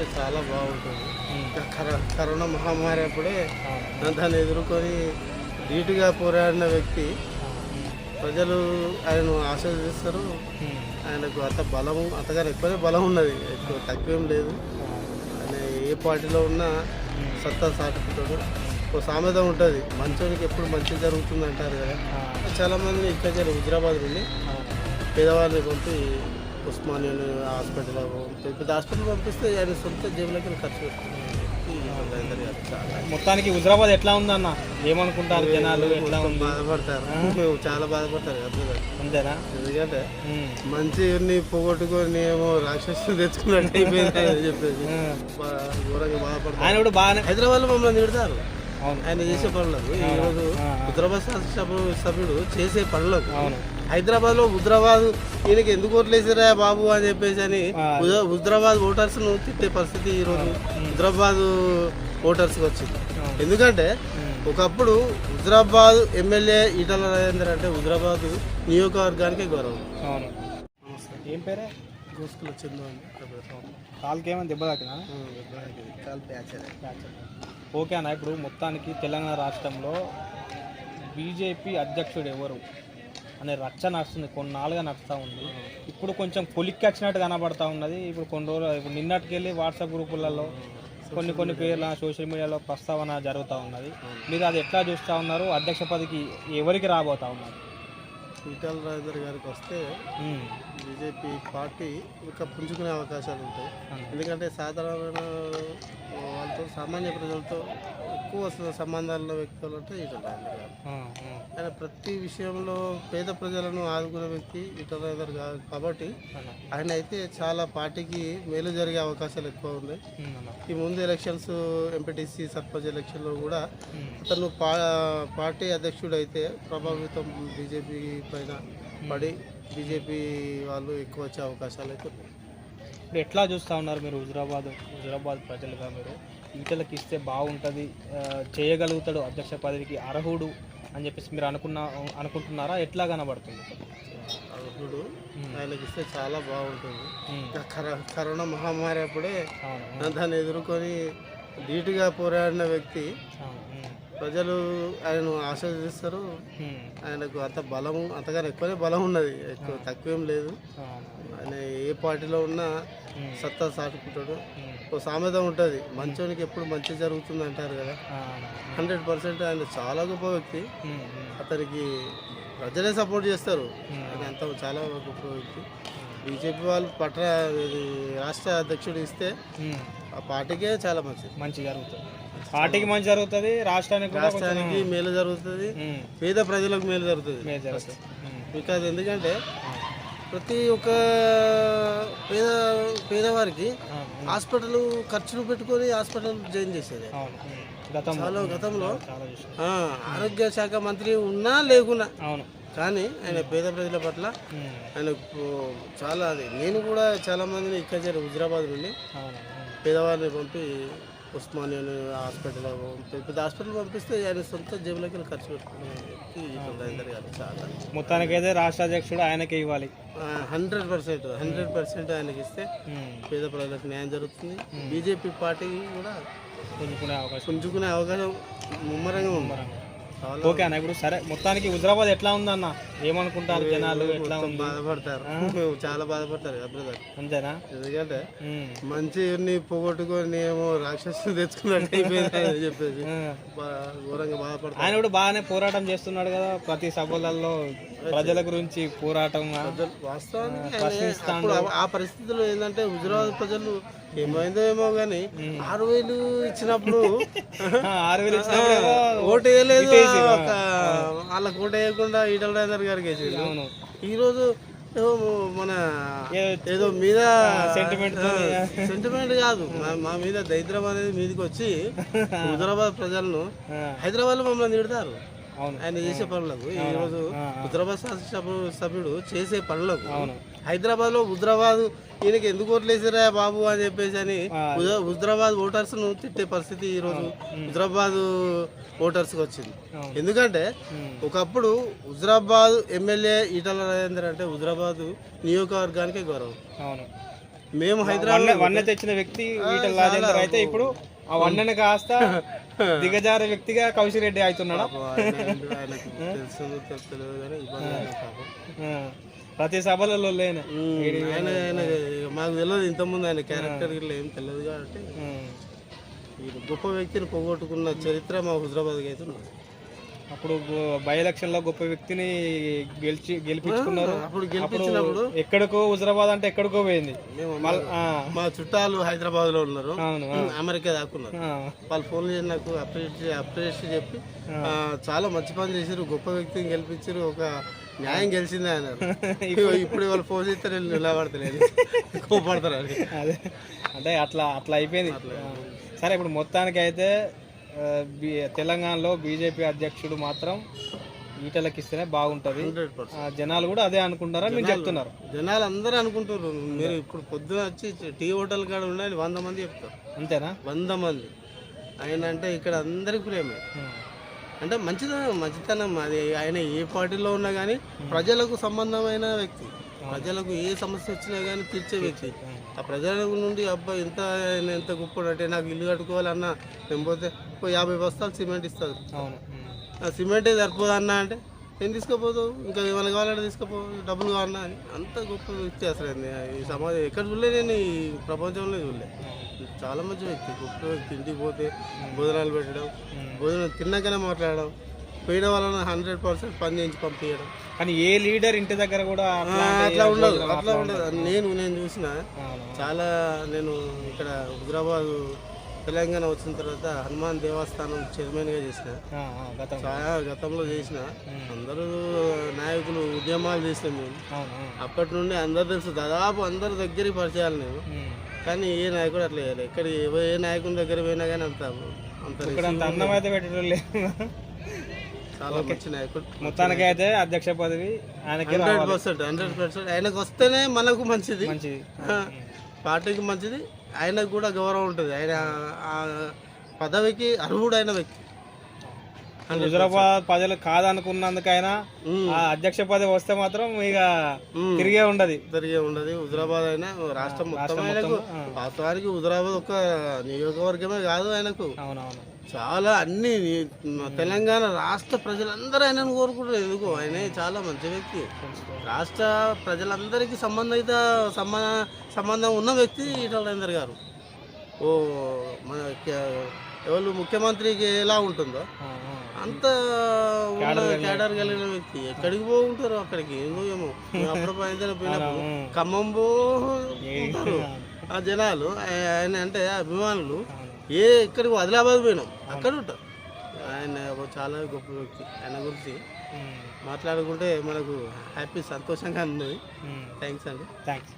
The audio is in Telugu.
ఇస్తే చాలా బాగుంటుంది. కరోనా మహమ్మారి అప్పుడే. దాన్ని ఎదుర్కొని ధీటుగా పోరాడిన వ్యక్తి. ప్రజలు ఆయనను ఆశీర్వదిస్తారు. ఆయనకు అంత బలం అంతగానే ఎక్కువనే బలం ఉన్నది. ఎక్కువ తక్కువేం లేదు. ఆయన ఏ పార్టీలో ఉన్నా సత్తా సాటుకుంటాడు ఒక సామెత ఉంటుంది. మంచోనికి ఎప్పుడు మంచి జరుగుతుంది అంటారు కదా. ఆ, చాలా మంది ఇక్కడ హైదరాబాద్ నుండి. పేదవాళ్ళని పంపి ఉస్మానియా హాస్పిటల్ పెద్ద హాస్పిటల్ పంపిస్తే ఆయన సొంత జేబులకి ఖర్చు మొత్తానికి హుజరాబాద్ ఎట్లా ఉందన్న? ఏమనుకుంటారు జనాలు? ఎట్లా ఉంది? బాధపడతారు. చాలా బాధపడతారు అంతేనా? ఎందుకంటే. మంచిని పోగొట్టుకొని ఏమో రాక్షసులు తెచ్చుకున్నట్టు అయిపోయింది అని చెప్పేసి. ఉమ్. బా- ఘోరంగా బాధపడతారు. ఆయన కూడా బాగానే హైదరాబాద్లో మమ్మల్ని తిడతారు. ఆయన చేసే పనులకు. ఈ రోజు ఆ, ఆ. హైదరాబాద్ శాసనసభ సభ్యుడు చేసే పనులకు అవును హైదరాబాద్ ఈయనకి ఎందుకు ఓట్లేసిరా బాబు అని చెప్పేసి అని హుద్రాబాద్ ఓటర్స్ను తిట్టే పరిస్థితి ఈ రోజు హుద్రాబాద్ ఓటర్స్కి వచ్చింది. ఎందుకంటే. ఒకప్పుడు హుజరాబాద్ ఎమ్మెల్యే ఈటల రాజేందర్ అంటే హుజరాబాద్ నియోజకవర్గానికి గౌరవం. అవును. ఏం పేరే? గోసుకులు వచ్చిందో అని. కాలుకి ఏమైనా దెబ్బ తాకినా కాల్ ప్యాచరే ఓకే అన్న ఇప్పుడు మొత్తానికి తెలంగాణ రాష్ట్రంలో బీజేపీ అధ్యక్షుడు ఎవరు? అనే రచ్చ నడుస్తుంది. కొన్నాళ్ళుగా నడుస్తూ ఉంది. ఇప్పుడు కొంచెం పొలిక్కి వచ్చినట్టు కనబడతా ఉన్నది. ఇప్పుడు కొన్ని రోజులు ఇప్పుడు నిన్నటికి వెళ్ళి వాట్సాప్ గ్రూపులలో కొన్ని కొన్ని పేర్ల సోషల్ మీడియాలో ప్రస్తావన జరుగుతూ ఉన్నది. మీరు అది ఎట్లా చూస్తూ ఉన్నారు? అధ్యక్ష పదవికి ఎవరికి రాబోతా ఉన్నారు? ఈటల రాజేందర్ గారికి వస్తే బీజేపీ పార్టీ ఇంకా పుంజుకునే అవకాశాలు ఉంటాయి. ఎందుకంటే సాధారణ వాళ్ళతో సామాన్య ప్రజలతో ఎక్కువ స- సంబంధాల వ్యక్తులు అంటే ఈటల ఆయన ప్రతి విషయంలో పేద ప్రజలను ఆదుకునే వ్యక్తి ఈటల రాజేందర్ గారు కాబట్టి. ఆయన అయితే చాలా పార్టీకి మేలు జరిగే అవకాశాలు ఎక్కువ ఉన్నాయి. ఈ ముందు ఎలక్షన్స్ ఎంపీటీసీ సర్పంచ్ ఎలక్షన్లో కూడా అతను పార్టీ అధ్యక్షుడు అయితే ప్రభావితం బీజేపీ పైన పడి బీజేపీ వాళ్ళు ఎక్కువ వచ్చే అవకాశాలు అయితే ఉన్నాయి. ఇప్పుడు ఎట్లా చూస్తూ ఉన్నారు మీరు హుజరాబాద్ హుజరాబాద్ ప్రజలుగా మీరు? ఈటలకి ఇస్తే బాగుంటుంది చేయగలుగుతాడు అధ్యక్ష పదవికి అర్హుడు అని చెప్పేసి మీరు అనుకున్న అనుకుంటున్నారా? ఎట్లా కనబడుతుంది? అర్హుడు? ఆయనకి ఇస్తే చాలా బాగుంటుంది. కరోనా మహమ్మారి అప్పుడే దాన్ని ఎదుర్కొని ధీటుగా పోరాడిన వ్యక్తి. ప్రజలు ఆయనను ఆశీర్వదిస్తారు. ఆయనకు అంత బలం అంతగానే ఎక్కువనే బలం ఉన్నది. ఎక్కువ తక్కువేం లేదు. ఆయన ఏ పార్టీలో ఉన్నా సత్తా సాటుకుంటాడు. ఒక సామెత ఉంటుంది మంచోనికి ఎప్పుడు మంచి జరుగుతుంది అంటారు కదా. హండ్రెడ్ పర్సెంట్ ఆయన చాలా గొప్ప వ్యక్తి. అతనికి ప్రజలే సపోర్ట్ చేస్తారు. ఆయన అంత చాలా గొప్ప వ్యక్తి. బీజేపీ వాళ్ళు ఇది రాష్ట్ర అధ్యక్షుడు ఇస్తే ఆ పార్టీకే చాలా మంచిది. మంచి జరుగుతుంది. పార్టీకి మంచి జరుగుతుంది రాష్ట్రానికి కూడా రాష్ట్రానికి మేలు జరుగుతుంది పేద ప్రజలకు మేలు జరుగుతుంది. బికాజ్ ఎందుకంటే ప్రతి ఒక్క పేద పేదవారికి హాస్పిటల్ ఖర్చులు పెట్టుకొని హాస్పిటల్ జాయిన్ చేసేది. చాలా గతంలో ఆరోగ్య శాఖ మంత్రి ఉన్నా లేకున్నా కానీ ఆయన పేద ప్రజల పట్ల ఆయన చాలా అది నేను కూడా చాలా మందిని ఇక్కడ చేరి హుజరాబాద్ నుండి. పేదవారిని పంపి ఉస్మానియా హాస్పిటల్ పెద్ద హాస్పిటల్ పంపిస్తే ఆయన సొంత జేబులకి ఖర్చు పెట్టుకునే చాలా. మొత్తానికైతే రాష్ట్ర అధ్యక్షుడు ఆయనకే ఇవ్వాలి. హండ్రెడ్ పర్సెంట్ హండ్రెడ్ పర్సెంట్ ఆయనకి ఇస్తే పేద ప్రజలకు న్యాయం జరుగుతుంది. బీజేపీ పార్టీ కూడా పుంజుకునే అవకాశం. పుంజుకునే అవకాశం ముమ్మరంగా ఉంది. ఓకే అన్న ఇప్పుడు సరే మొత్తానికి హుజరాబాద్ ఎట్లా ఉందన్న? ఏమనుకుంటారు జనాలు? ఎట్లా ఉంది? బాధపడతారు. చాలా బాధపడతారు బ్రదర్ అంతేనా? ఎందుకంటే మంచిని పోగొట్టుకొని ఏమో రాక్షసులు తెచ్చుకున్నట్టు అయిపోయింది అని చెప్పేసి ఘోరంగా బాధపడతారు. ఆయన కూడా బాగానే పోరాటం చేస్తున్నాడు కదా ప్రతి సభలలో ప్రజల గురించి పోరాటం వాస్తవానికి ఆ పరిస్థితుల్లో ఏంటంటే హుజరాబాద్ ప్రజలు ఏమైందో ఏమో కానీ ఆరు వేలు ఇచ్చినప్పుడు ఆరు వేలు ఓటు వేయలేదు. వాళ్ళకి ఓటు వేయకుండా ఈటల రాజేందర్ గారికి వేసేది అవును. ఈ రోజు ఏమో మన ఏదో మీద సెంటిమెంట్ సెంటిమెంట్ కాదు. మా- మీద దరిద్రం అనేది మీదకి వచ్చి హుజరాబాద్ ప్రజలను హైదరాబాద్లో మమ్మల్ని తిడతారు. ఆయన చేసే పనులకు ఈ రోజు శాసనసభ సభ్యుడు చేసే పనులకు హైదరాబాద్లో హుజరాబాద్ ఈయనకి ఎందుకు ఓట్లేసిరా బాబు అని చెప్పేసి అని హుజరాబాద్ ఓటర్స్ను తిట్టే పరిస్థితి ఈ రోజు హుజరాబాద్ ఓటర్స్కి వచ్చింది. ఎందుకంటే ఒకప్పుడు హుజరాబాద్ ఎమ్మెల్యే ఈటల రాజేందర్ అంటే హుజరాబాద్ నియోజకవర్గానికి గౌరవం. మేము హైదరాబాద్ వన్నె తెచ్చిన వ్యక్తి ఈటల రాజేందర్ అయితే ఇప్పుడు ఆ వన్నెని కాస్త దిగజార వ్యక్తిగా కౌశిరెడ్డి అవుతున్నాడా? ప్రతి సభలలో లేను. మాకు తెలియదు ఇంతకుముందు ఆయన క్యారెక్టర్ ఇట్లా ఏం తెలియదు కాబట్టి ఈ గొప్ప వ్యక్తిని పోగొట్టుకున్న చరిత్ర మా హుజరాబాద్కి అయితే అప్పుడు బై ఎలక్షన్లో గొప్ప వ్యక్తిని గెలిచి గెలిపించుకున్నారు. అప్పుడు గెలిపించినప్పుడు ఎక్కడికో హుజరాబాద్ అంటే ఎక్కడికో పోయింది. మా చుట్టాలు హైదరాబాద్లో ఉన్నారు అమెరికా దాక్కున్నారు ఆ, వాళ్ళు ఫోన్ చేసి నాకు అప్రిషియేట్ అప్రిషియేట్ చెప్పి చాలా మంచి పని చేశారు గొప్ప వ్యక్తిని గెలిపించారు ఒక న్యాయం గెలిచింది ఆయన. ఇప్పుడు వాళ్ళు ఫోన్ చేస్తే నేను నిలబడతలేదు కోపడతారు అదే. అంటే అట్లా అట్లా అయిపోయింది. సరే ఇప్పుడు మొత్తానికి అయితే తెలంగాణలో బీజేపీ అధ్యక్షుడు మాత్రం ఈటలకి ఇస్తేనే బాగుంటది జనాలు కూడా అదే అనుకుంటారా మీరు చెప్తున్నారు. జనాలు అందరూ అనుకుంటారు మీరు ఇప్పుడు పొద్దున వచ్చి టీ హోటల్ కాడ ఉండాలి వంద మంది చెప్తారు. అంతేనా? వంద మంది. ఆయన అంటే ఇక్కడ అందరికి ప్రేమే. అంటే మంచిదనం మంచితనం అది. ఆయన ఏ పార్టీలో ఉన్నా కానీ ప్రజలకు సంబంధమైన వ్యక్తి. ప్రజలకు ఏ సమస్య వచ్చినా కానీ తీర్చే వ్యక్తి. ఆ ప్రజల నుండి అబ్బా ఇంత ఆయన ఎంత గొప్పడు అంటే నాకు ఇల్లు కట్టుకోవాలన్నా నేను పోతే యాభై బస్తాలు సిమెంట్ ఇస్తారు సిమెంటే సరిపోదు అన్న అంటే నేను తీసుకుపోతావు ఇంకా ఏమైనా కావాలంటే తీసుకుపో డబ్బులు కావాలన్నా అని. అంత గొప్ప వ్యక్తి అసలు. ఈ సమాజం ఎక్కడ చూడలే నేను ఈ ప్రపంచంలో చూడలే. చాలా మంచి వ్యక్తి గొప్ప వ్యక్తి ఇంటికి పోతే భోజనాలు పెట్టడం భోజనం తిన్నాకనే మాట్లాడడం పోయిన వాళ్ళని హండ్రెడ్ పర్సెంట్ పని చేయించి పంపించడం. కానీ ఏ లీడర్ ఇంటి దగ్గర కూడా అట్లా ఉండదు అట్లా ఉండదు. నేను నేను చూసిన. చాలా నేను ఇక్కడ హైదరాబాద్ తెలంగాణ వచ్చిన తర్వాత హనుమాన్ దేవస్థానం చైర్మన్గా చేసిన. గతంలో. చేసిన. అందరూ నాయకులు ఉద్యమాలు చేసినాం మేము. అప్పటి నుండి అందరు తెలుసు. దాదాపు అందరి దగ్గరికి పరిచయాలు నేను. కానీ ఏ నాయకుడు అట్లా చేయాలి. ఎక్కడ ఏ- నాయకుని దగ్గర పోయినా కానీ అంత అంత అన్నం అయితే పెట్టడం చాలా మంచి నాయకుడు. మొత్తానికి అయితే అధ్యక్ష పదవి ఆయనకి హండ్రెడ్ పర్సెంట్ హండ్రెడ్ పర్సెంట్. ఆయనకు వస్తేనే మనకు మంచిది. మంచిది. పార్టీకి మంచిది. ఆయనకు కూడా గౌరవం ఉంటుంది. ఆయన ఆ పదవికి అర్హుడైన వ్యక్తి. హుజరాబాద్ ప్రజలు కాదనుకున్నందుకైనా. ఆ అధ్యక్ష పదవి వస్తే మాత్రం ఇక. తిరిగే ఉండదు. జరిగే ఉండదు. హుజరాబాద్ అయినా రాష్ట్రం మొత్తం ఆయనకు వాస్తవానికి హుజరాబాద్ ఒక నియోజకవర్గమే కాదు ఆయనకు. అవునవును. చాలా అన్ని తెలంగాణ రాష్ట్ర ప్రజలందరూ ఆయనను కోరుకుంటారు. ఎందుకు? ఆయన చాలా మంచి వ్యక్తి. రాష్ట్ర ప్రజలందరికీ సంబంధిత సంబంధ సంబంధం ఉన్న వ్యక్తి ఈటల గారు. ఓ మన ఎవరు ముఖ్యమంత్రికి ఎలా ఉంటుందో. అంత కేడర్ కలిగిన వ్యక్తి. ఎక్కడికి పోకుంటారు అక్కడికి? ఏమో అప్పుడప్పుడు ఆయన పోయినప్పుడు. ఖమ్మం పో ఉంటారు. ఆ జనాలు ఆయన అంటే అభిమానులు ఏ ఎక్కడికి ఆదిలాబాద్ పోయినాం. అక్కడ ఉంటారు. ఆయన ఒక చాలా గొప్ప వ్యక్తి. ఆయన గురించి మాట్లాడుకుంటే మనకు హ్యాపీ సంతోషంగా ఉమ్. థ్యాంక్స్ అండి. థ్యాంక్స్.